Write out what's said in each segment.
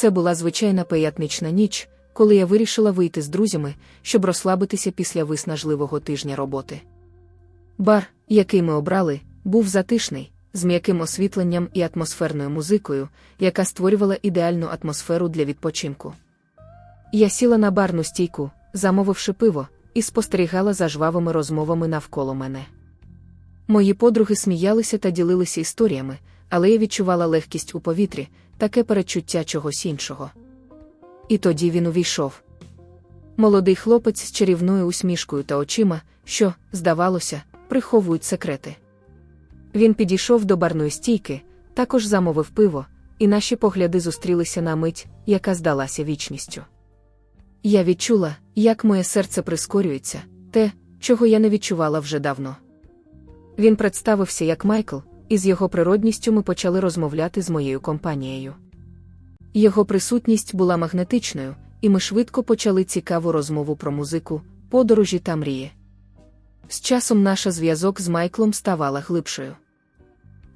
Це була звичайна пиятнична ніч, коли я вирішила вийти з друзями, щоб розслабитися після виснажливого тижня роботи. Бар, який ми обрали, був затишний, з м'яким освітленням і атмосферною музикою, яка створювала ідеальну атмосферу для відпочинку. Я сіла на барну стійку, замовивши пиво, і спостерігала за жвавими розмовами навколо мене. Мої подруги сміялися та ділилися історіями, але я відчувала легкість у повітрі, таке перечуття чогось іншого. І тоді він увійшов. Молодий хлопець з чарівною усмішкою та очима, що, здавалося, приховують секрети. Він підійшов до барної стійки, також замовив пиво, і наші погляди зустрілися на мить, яка здалася вічністю. Я відчула, як моє серце прискорюється, те, чого я не відчувала вже давно. Він представився як Майкл, і з його природністю ми почали розмовляти з моєю компанією. Його присутність була магнетичною, і ми швидко почали цікаву розмову про музику, подорожі та мрії. З часом наш зв'язок з Майклом ставала глибшою.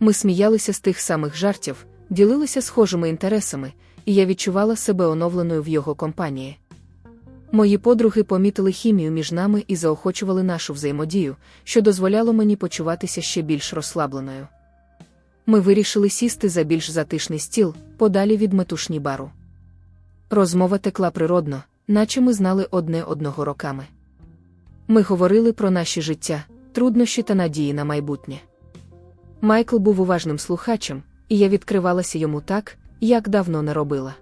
Ми сміялися з тих самих жартів, ділилися схожими інтересами, і я відчувала себе оновленою в його компанії. Мої подруги помітили хімію між нами і заохочували нашу взаємодію, що дозволяло мені почуватися ще більш розслабленою. Ми вирішили сісти за більш затишний стіл, подалі від метушні бару. Розмова текла природно, наче ми знали одне одного роками. Ми говорили про наші життя, труднощі та надії на майбутнє. Майкл був уважним слухачем, і я відкривалася йому так, як давно не робила.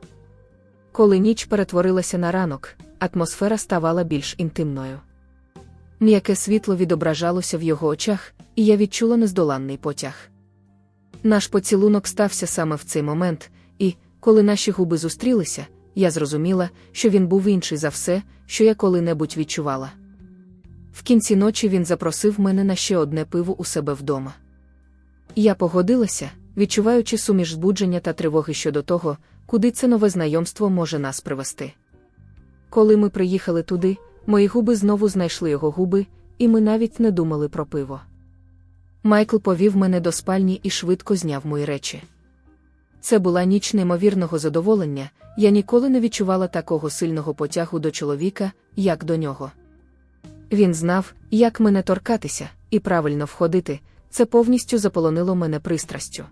Коли ніч перетворилася на ранок, атмосфера ставала більш інтимною. М'яке світло відображалося в його очах, і я відчула нездоланний потяг. Наш поцілунок стався саме в цей момент, і, коли наші губи зустрілися, я зрозуміла, що він був інший за все, що я коли-небудь відчувала. В кінці ночі він запросив мене на ще одне пиво у себе вдома. Я погодилася, відчуваючи суміш збудження та тривоги щодо того, куди це нове знайомство може нас привести. Коли ми приїхали туди, мої губи знову знайшли його губи, і ми навіть не думали про пиво. Майкл повів мене до спальні і швидко зняв мої речі. Це була ніч неймовірного задоволення, я ніколи не відчувала такого сильного потягу до чоловіка, як до нього. Він знав, як мене торкатися, і правильно входити, це повністю заполонило мене пристрастю.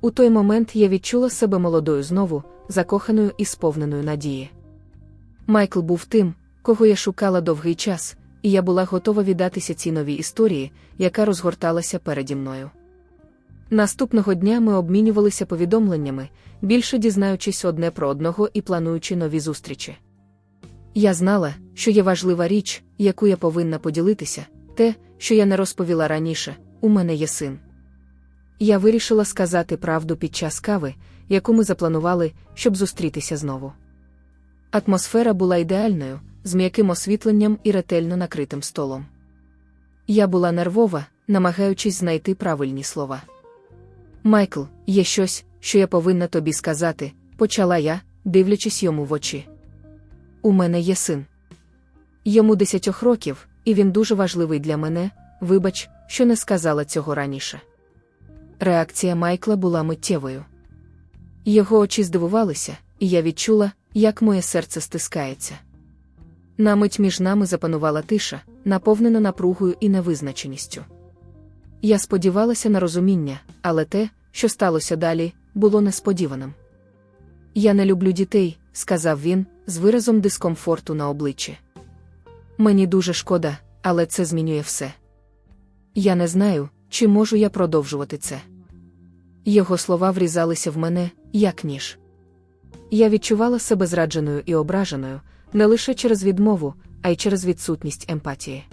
У той момент я відчула себе молодою знову, закоханою і сповненою надії. Майкл був тим, кого я шукала довгий час, і я була готова віддатися цій новій історії, яка розгорталася переді мною. Наступного дня ми обмінювалися повідомленнями, більше дізнаючись одне про одного і плануючи нові зустрічі. Я знала, що є важлива річ, яку я повинна поділитися, те, що я не розповіла раніше, у мене є син. Я вирішила сказати правду під час кави, яку ми запланували, щоб зустрітися знову. Атмосфера була ідеальною, з м'яким освітленням і ретельно накритим столом. Я була нервова, намагаючись знайти правильні слова. Майкл, є щось, що я повинна тобі сказати, почала я, дивлячись йому в очі. У мене є син. Йому десятьох років, і він дуже важливий для мене, вибач, що не сказала цього раніше. Реакція Майкла була миттєвою. Його очі здивувалися, і я відчула, як моє серце стискається. На мить між нами запанувала тиша, наповнена напругою і невизначеністю. Я сподівалася на розуміння, але те, що сталося далі, було несподіваним. Я не люблю дітей, сказав він, з виразом дискомфорту на обличчі. Мені дуже шкода, але це змінює все. Я не знаю, чи можу я продовжувати це. Його слова врізалися в мене, як ніж. Я відчувала себе зрадженою і ображеною, не лише через відмову, а й через відсутність емпатії.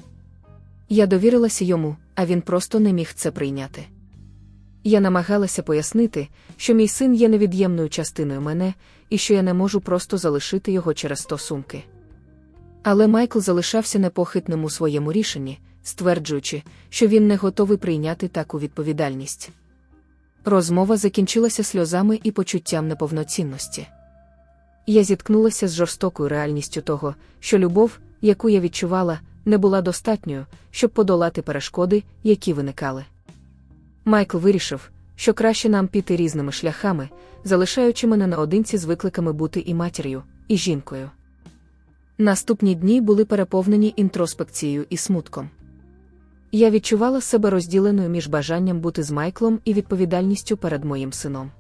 Я довірилася йому, а він просто не міг це прийняти. Я намагалася пояснити, що мій син є невід'ємною частиною мене і що я не можу просто залишити його через стосунки. Але Майкл залишався непохитним у своєму рішенні, стверджуючи, що він не готовий прийняти таку відповідальність. Розмова закінчилася сльозами і почуттям неповноцінності. Я зіткнулася з жорстокою реальністю того, що любов, яку я відчувала, не була достатньою, щоб подолати перешкоди, які виникали. Майкл вирішив, що краще нам піти різними шляхами, залишаючи мене наодинці з викликами бути і матір'ю, і жінкою. Наступні дні були переповнені інтроспекцією і смутком. Я відчувала себе розділеною між бажанням бути з Майклом і відповідальністю перед моїм сином.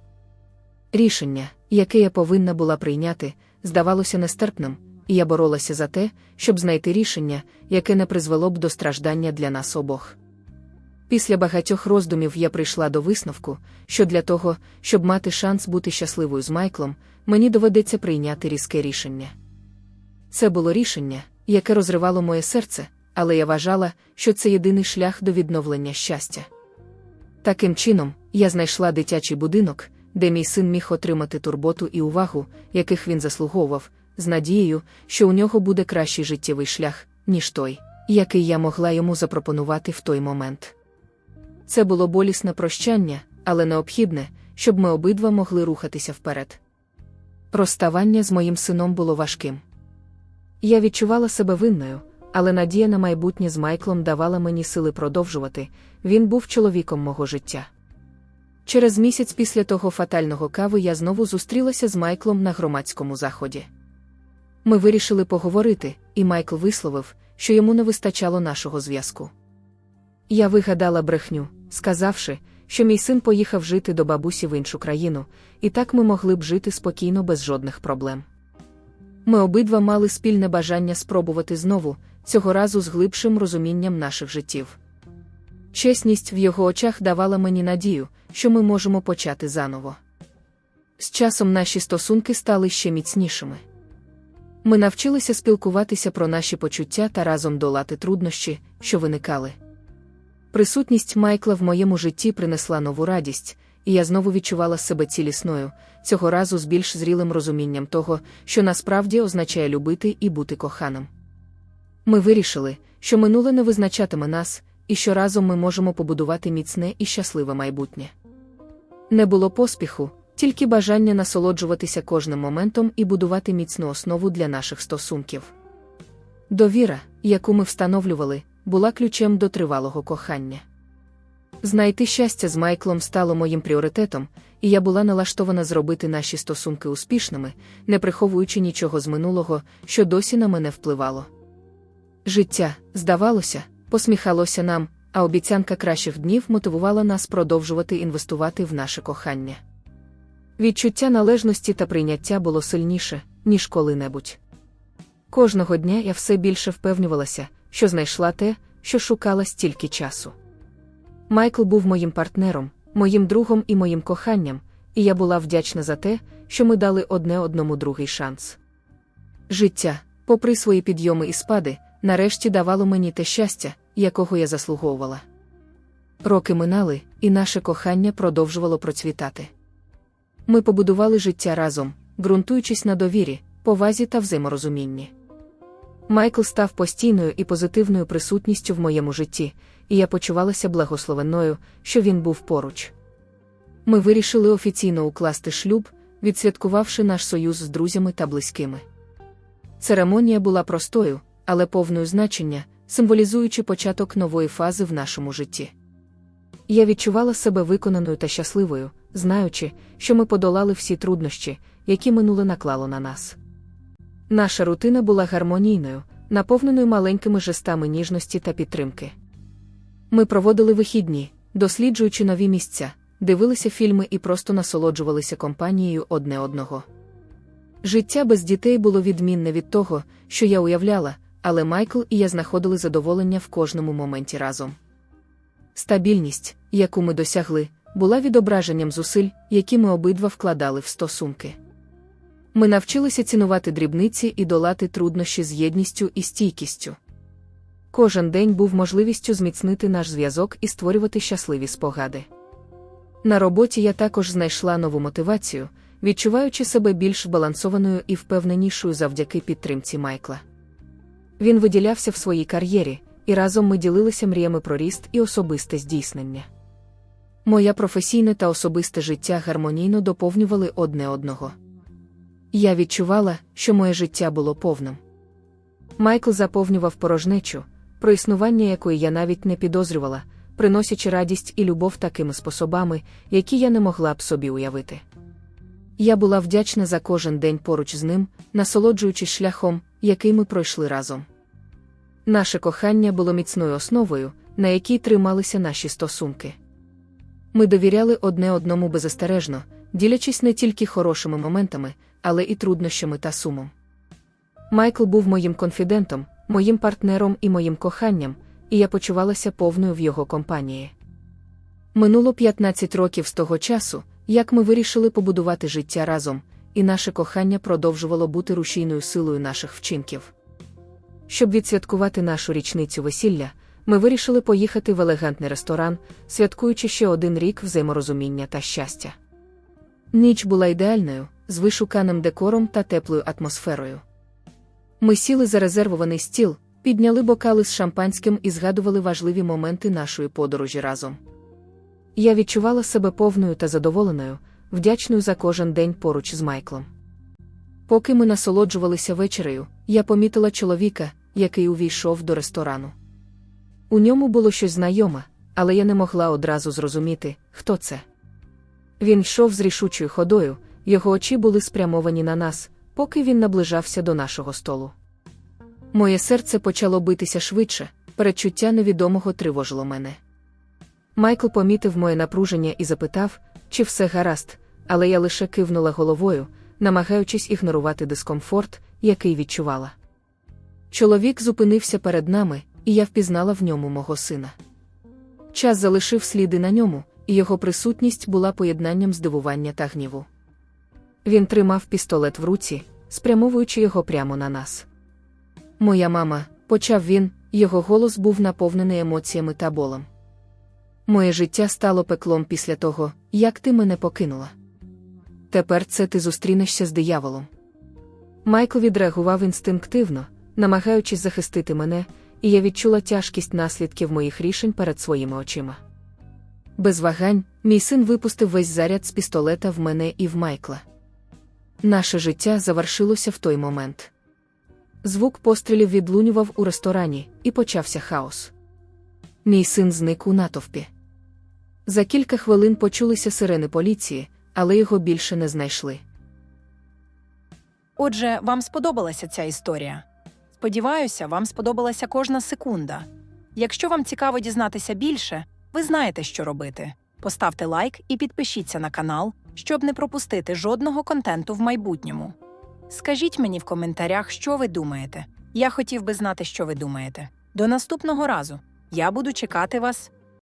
Рішення, яке я повинна була прийняти, здавалося нестерпним, і я боролася за те, щоб знайти рішення, яке не призвело б до страждання для нас обох. Після багатьох роздумів я прийшла до висновку, що для того, щоб мати шанс бути щасливою з Майклом, мені доведеться прийняти різке рішення. Це було рішення, яке розривало моє серце, але я вважала, що це єдиний шлях до відновлення щастя. Таким чином, я знайшла дитячий будинок, де мій син міг отримати турботу і увагу, яких він заслуговував, з надією, що у нього буде кращий життєвий шлях, ніж той, який я могла йому запропонувати в той момент. Це було болісне прощання, але необхідне, щоб ми обидва могли рухатися вперед. Розставання з моїм сином було важким. Я відчувала себе винною, але надія на майбутнє з Майклом давала мені сили продовжувати він був чоловіком мого життя. Через місяць після того фатального кави я знову зустрілася з Майклом на громадському заході. Ми вирішили поговорити, і Майкл висловив, що йому не вистачало нашого зв'язку. Я вигадала брехню, сказавши, що мій син поїхав жити до бабусі в іншу країну, і так ми могли б жити спокійно без жодних проблем. Ми обидва мали спільне бажання спробувати знову, цього разу з глибшим розумінням наших життів. Чесність в його очах давала мені надію, що ми можемо почати заново. З часом наші стосунки стали ще міцнішими. Ми навчилися спілкуватися про наші почуття та разом долати труднощі, що виникали. Присутність Майкла в моєму житті принесла нову радість, і я знову відчувала себе цілісною, цього разу з більш зрілим розумінням того, що насправді означає любити і бути коханим. Ми вирішили, що минуле не визначатиме нас, і що разом ми можемо побудувати міцне і щасливе майбутнє. Не було поспіху, тільки бажання насолоджуватися кожним моментом і будувати міцну основу для наших стосунків. Довіра, яку ми встановлювали, була ключем до тривалого кохання. Знайти щастя з Майклом стало моїм пріоритетом, і я була налаштована зробити наші стосунки успішними, не приховуючи нічого з минулого, що досі на мене впливало. Життя, здавалося, посміхалося нам, а обіцянка кращих днів мотивувала нас продовжувати інвестувати в наше кохання. Відчуття належності та прийняття було сильніше, ніж коли-небудь. Кожного дня я все більше впевнювалася, що знайшла те, що шукала стільки часу. Майкл був моїм партнером, моїм другом і моїм коханням, і я була вдячна за те, що ми дали одне одному другий шанс. Життя, попри свої підйоми і спади, нарешті давало мені те щастя, якого я заслуговувала. Роки минали, і наше кохання продовжувало процвітати. Ми побудували життя разом, ґрунтуючись на довірі, повазі та взаєморозумінні. Майкл став постійною і позитивною присутністю в моєму житті, і я почувалася благословенною, що він був поруч. Ми вирішили офіційно укласти шлюб, відсвяткувавши наш союз з друзями та близькими. Церемонія була простою, але повною значення, символізуючи початок нової фази в нашому житті. Я відчувала себе виконаною та щасливою, знаючи, що ми подолали всі труднощі, які минуле наклало на нас. Наша рутина була гармонійною, наповненою маленькими жестами ніжності та підтримки. Ми проводили вихідні, досліджуючи нові місця, дивилися фільми і просто насолоджувалися компанією одне одного. Життя без дітей було відмінне від того, що я уявляла, але Майкл і я знаходили задоволення в кожному моменті разом. Стабільність, яку ми досягли, була відображенням зусиль, які ми обидва вкладали в стосунки. Ми навчилися цінувати дрібниці і долати труднощі з єдністю і стійкістю. Кожен день був можливістю зміцнити наш зв'язок і створювати щасливі спогади. На роботі я також знайшла нову мотивацію, відчуваючи себе більш балансованою і впевненішою завдяки підтримці Майкла. Він виділявся в своїй кар'єрі, і разом ми ділилися мріями про ріст і особисте здійснення. Моє професійне та особисте життя гармонійно доповнювали одне одного. Я відчувала, що моє життя було повним. Майкл заповнював порожнечу, про існування якої я навіть не підозрювала, приносячи радість і любов такими способами, які я не могла б собі уявити. Я була вдячна за кожен день поруч з ним, насолоджуючись шляхом, який ми пройшли разом. Наше кохання було міцною основою, на якій трималися наші стосунки. Ми довіряли одне одному беззастережно, ділячись не тільки хорошими моментами, але і труднощами та сумом. Майкл був моїм конфідентом, моїм партнером і моїм коханням, і я почувалася повною в його компанії. Минуло 15 років з того часу, як ми вирішили побудувати життя разом, і наше кохання продовжувало бути рушійною силою наших вчинків. Щоб відсвяткувати нашу річницю весілля, ми вирішили поїхати в елегантний ресторан, святкуючи ще один рік взаєморозуміння та щастя. Ніч була ідеальною, з вишуканим декором та теплою атмосферою. Ми сіли за резервований стіл, підняли бокали з шампанським і згадували важливі моменти нашої подорожі разом. Я відчувала себе повною та задоволеною, вдячною за кожен день поруч з Майклом. Поки ми насолоджувалися вечерею, я помітила чоловіка, який увійшов до ресторану. У ньому було щось знайоме, але я не могла одразу зрозуміти, хто це. Він йшов з рішучою ходою, його очі були спрямовані на нас, поки він наближався до нашого столу. Моє серце почало битися швидше, передчуття невідомого тривожило мене. Майкл помітив моє напруження і запитав, чи все гаразд, але я лише кивнула головою, намагаючись ігнорувати дискомфорт, який відчувала. Чоловік зупинився перед нами, і я впізнала в ньому мого сина. Час залишив сліди на ньому, і його присутність була поєднанням здивування та гніву. Він тримав пістолет в руці, спрямовуючи його прямо на нас. Моя мама, почав він, його голос був наповнений емоціями та болем. Моє життя стало пеклом після того, як ти мене покинула. Тепер це ти зустрінешся з дияволом. Майкл відреагував інстинктивно, намагаючись захистити мене, і я відчула тяжкість наслідків моїх рішень перед своїми очима. Без вагань, мій син випустив весь заряд з пістолета в мене і в Майкла. Наше життя завершилося в той момент. Звук пострілів відлунював у ресторані, і почався хаос. Мій син зник у натовпі. За кілька хвилин почулися сирени поліції, але його більше не знайшли. Отже, вам сподобалася ця історія. Сподіваюся, вам сподобалася кожна секунда. Якщо вам цікаво дізнатися більше, ви знаєте, що робити. Поставте лайк і підпишіться на канал, щоб не пропустити жодного контенту в майбутньому. Скажіть мені в коментарях, що ви думаєте. Я хотів би знати, що ви думаєте. До наступного разу. Я буду чекати вас